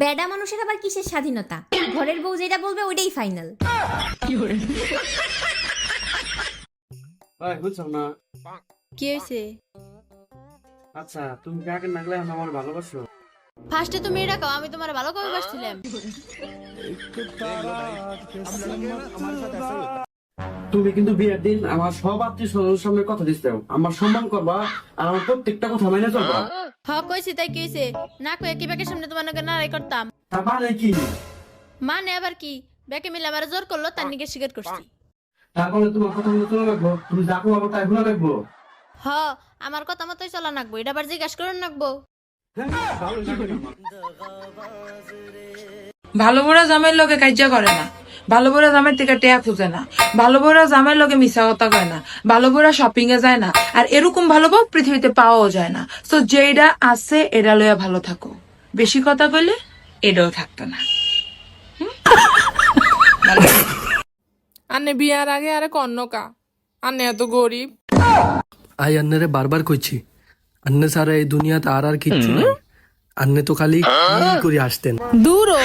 বেডা মানুষের আবার কিসের স্বাধীনতা? ঘরের বউ যেটা বলবে ওইটাই ফাইনাল বুঝছ না? কি হয়েছে? আচ্ছা তুমি কাকে নাগলে আমার ভালোবাসো? ফার্স্টে তুমি এটা কও আমি তোমার ভালো কবে বাসছিলাম তুমি কিন্তু বিয়ের দিন আমার সব আত্মীয় স্বজনের সামনে কথা দিতে আমার সম্মান করবা আর আমার প্রত্যেকটা কথা মেনে চলবা। হ কইছি তাই কি হয়েছে না কয়ে কি ব্যাকের সামনে তোমার নাকি নারাই করতাম? তার মানে কি? মানে আবার কি? ব্যাকে মিলে আমার জোর করল তার নিকে স্বীকার করছি। তারপরে তোমার কথা মতো চলে রাখব তুমি যা করব তাই ভুলে রাখব হ আমার কথা মতোই চলা নাকবো। এটা আবার জিজ্ঞাসা করে নাকবো? ভালো বড়া জামাইয়ের লগে কাজ্যা করে না। ভালো বড়া জামাই থেকে টেয়া খুঁজে না। ভালো বড়া জামাইয়ের লগে মিশা কথা কয় না। ভালো বড়া শপিং এ যায় না। আর এরকম ভালো বউ পৃথিবীতে পাওয়াও যায় না। তো যেটা আছে এটা লইয়া ভালো থাকো। বেশি কথা কইলে এটাও থাকতো না। আনে বিয়ার আগে আরে কন্যকা আনে এত গরিব আই আন্নারে বারবার কইছি আন্নে সারা এই দুনিয়াতে আর আর কিচ্ছু নাই। আন্নে তো খালি কি করে আসতেন? দূরও